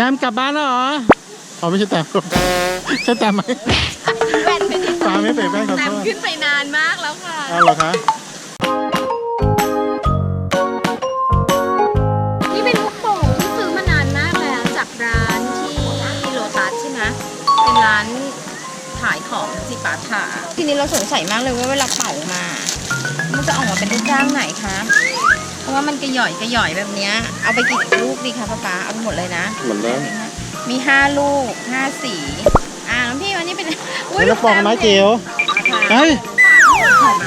จมกลับบ้านแล้วเหรออ๋อไม่ใช่แจมใช่แจมไหมแว่นไปนิดปลาไม่เปลี่ยนแป้งขอแต่โทษขึ้นไปนานมากแล้วค่ะอ้าวเหรอคะนี่เป็นลูกโป่งที่ซื้อมานานมากแล้วจากร้านที่โลตัสใช่ไหมเป็นร้านขายของจิปาถาทีนี้เราสงสัยมากเลยว่าเวลาเป่ามา มันจะออกมาเป็นรูปร่างไหนคะเพ ราะว่ามันกระหย่อยกระหย่อยแบบเนี้ย เอาไปกี่ลูกดีคะป๊าป๊าเอาไปหมดเลยนะเหมือนเดิมมีห้าลูกห้าสีอ่าน้องพี่วันนี้เป็นนี่กระป๋องไม้เจียวเฮ้ย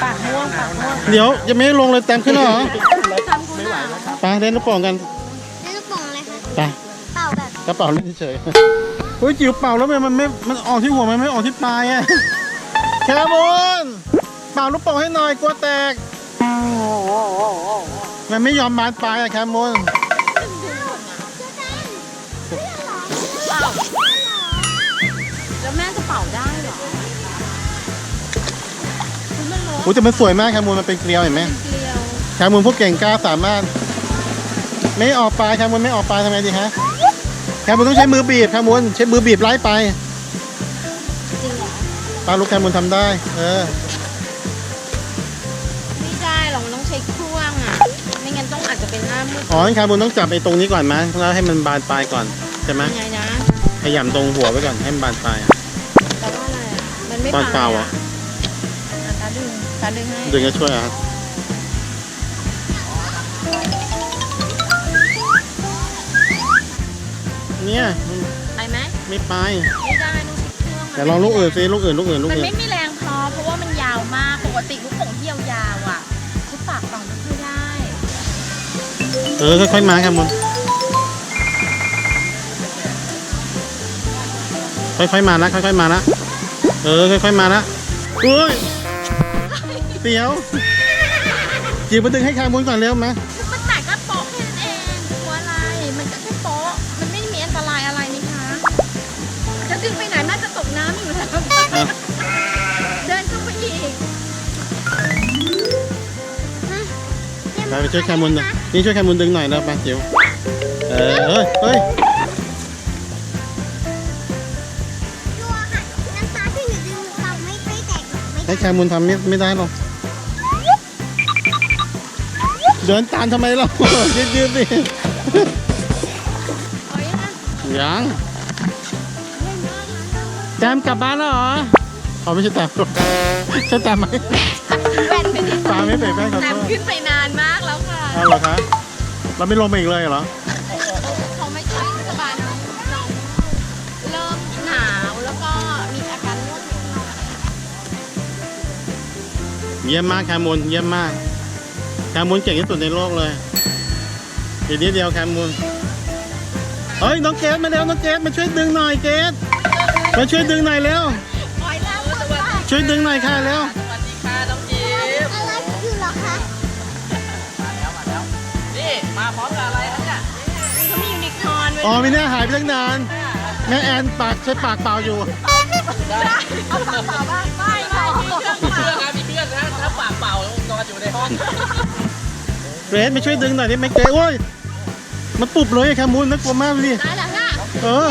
ปากม่วงปากม่วงเดี๋ยวยังไม่ได้ลงเลยแจมขึ้นแล้วเหรอทำคุณหมาไปเล่นลูกโป่งกันแล้วลูกโป่งอะไรคะไปเป่าแบบกระเป๋าเล่นเฉยๆเฮ้ยจิ๋วเป่าแล้วมันไม่มันออกที่หัวมันไม่ออกที่ปลายอะแคมูนเป่าลูกโป่งให้หน่อยกลัวแตก มันไม่ยอมบานปลายอะแคมูนเป่าแล้วแม่จะเป่าได้เหรอคือมันร้อนโอ้แต่มันสวยมากแคมูนมันเป็นเกลียวเห็นไหมเกลียวแคมูนพวกเก่งกล้าสามารถ ไม่ออกปลายแคมูนไม่ออกปลายทำไงดีฮะแคมูนต้องใช้มือบีบแคมูนใช้มือบีบไล่ไปจริงเหรอปลาลูกแคมูนทำได้ เออ เป็นหน้ามืดอ๋อแคมูนต้องจับไอ้ตรงนี้ก่อนมั้ยแล้วให้มันบานปลายก่อนใช่ไหมยังไงนะขยำตรงหัวไว้ก่อนให้มันบานปลายอะแปลว่าอะไรอะมันไม่ตอนเป่าอะอะตาดึงตาดึงให้ดึงจะช่วยอะเนี่ยไปไหมไม่ไปไม่ได้ต้องใช้เครื่องแต่ลองลูกอื่นสิลูกอื่นลูกอื่นลูกมันอื่น ไม่มีแรงพอเพราะว่ามันยาวมากปกติลูกโป่งที่ยาว เออค่อยๆมาครับมุนค่อยๆมานะค่อยๆมานะเออค่อยๆมานะอุ้ยเสียวจีบมาดึงให้คามุนก่อนเร็วมา ไปไปช่วยคามุนหน่อยนี่ช่วยคามุนดึงหน่อยนะไปจิ๋วเออเฮ้ยเฮ้ยตัวค่ะน้ำตาที่หนูดึงเป่าไม่ไม่แตกไม่ให้คามุนทำไม่ไม่ได้หรอกเดินตามทำไมเรายืดยืดๆสิเอายังไงยังแจมกลับบ้านแล้วเหรออ๋อไม่ใช่แจมใช่แจมไหมแว่นไปนิดปลาไม่เปลี่ยนแป้งขอแต่โทษขึ้นไปนานมาก แล้วค่ะอ้าเหรอคะเราไม่ลงไปอีกเลยเหรอ เขาไม่ค่อยสบายน้องน้องเริ่มหนาวแล้วก็มีอาการง่วงเหงาเยี่ยมมากแคมูลเยี่ยมมากแคมูลเก่งที่สุดในโลกเลยอีกนิดเดียวแคมูลเฮ้ยน้องเกดมาเร็วน้องเกดมาช่วยดึงหน่อยเกดมาช่วยดึงหน่อยเร็วปล่อยแล้วช่วยดึงหน่อยค่ะเร็ว มาพร้อมกับอะไรครับเนี่ยเขามียูนิคอร์นไว้อ๋อมีหน้าหายไปตั้งนาน แม่แอนปากใช้ปากเปล่าอยู่ เอาปากเปล่าบ้างไม่ไม่มีเครื่องมีเปเพื่ล่าอนนะมีเพื่อนนะถ้าปากเปล่านอนอยู่ในห้องเกรดมาช่วยดึงหน่อยได้ไหมเกรดโอ้ย มันปุบเลยแคมูลน่ากลัวมากเลยดิได้แล้วค่ะเออ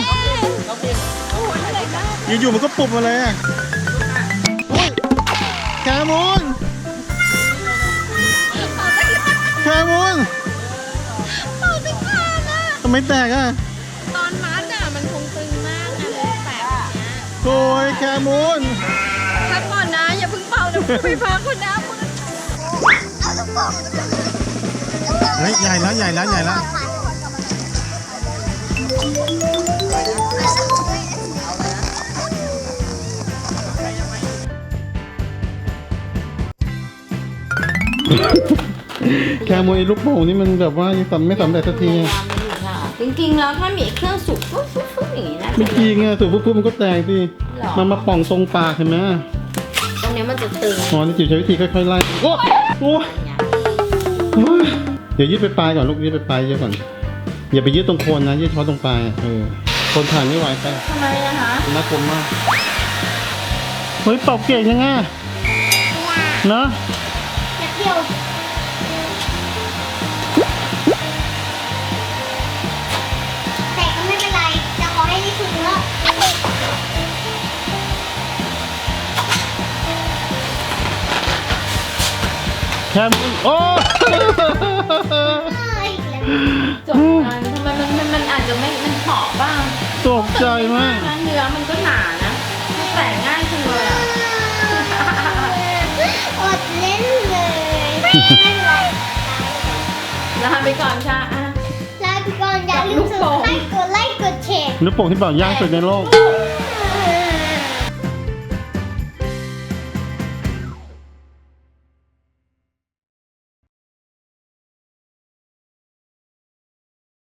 น้องพิมโอ้ยอะไรบ้างอยู่ๆมันก็ปุบมาเลยอะโอ้ยแคมูลแคมูล ไมแตกอะ ตอนมัดอะมันคงตึงมากอะเลยแตกอย่างเงี้ยโอ้ยแคมูลพักก่อนนะอย่าเพิ่งเป่าเดี๋ยวไปพักคนน้ำมืดเอาลูกโป่งเฮ้ยใหญ่แล้วใหญ่แล้วใหญ่แล้วแคมูลไอ้ลูกโป่งนี่มันแบบว่ายังทำไม่สำเร็จสักทีอะ จริงๆแล้วถ้ามีเครื่องสูบฟุ๊บฟุ๊บฟุ๊บอย่างนี้นะไม่จริงอะถูกปุ๊บๆมันก็แตกดิมันมาป่องตรงปากเห็นไหมตรงเนี้ยมันจะตึงอ๋อนี่จิ๋วใช้วิธีค่อยๆไล่โอ้โอ้โอ้ยเดี๋ยวยืดไปปลายก่อนลูกยืดไปปลายเยอะก่อนอย่าไปยืดตรงโคนนะยืดเฉพาะตรงปลายอะเออคนถ่ายไม่ไหวไปทำไมนะคะน่ากลัวมากเฮ้ยเป่าเก่งยังไงเนอะเดียว แคมูนโอ้เอ้ยแล้วจบกันทำไมมันมันมันอาจจะไม่ มันเผาะบ้างตกใจมากนะเนื้อมันก็หนานะมันแตกง่ายจังเลยอะอดเล่นเลยไม่เป็นไรลาไปก่อนค่ะอะลาไปก่อนอย่าลืมลูกโป่งกดไลค์กดแชร์ลูกโป่งที่เป่ายากสุดในโลกก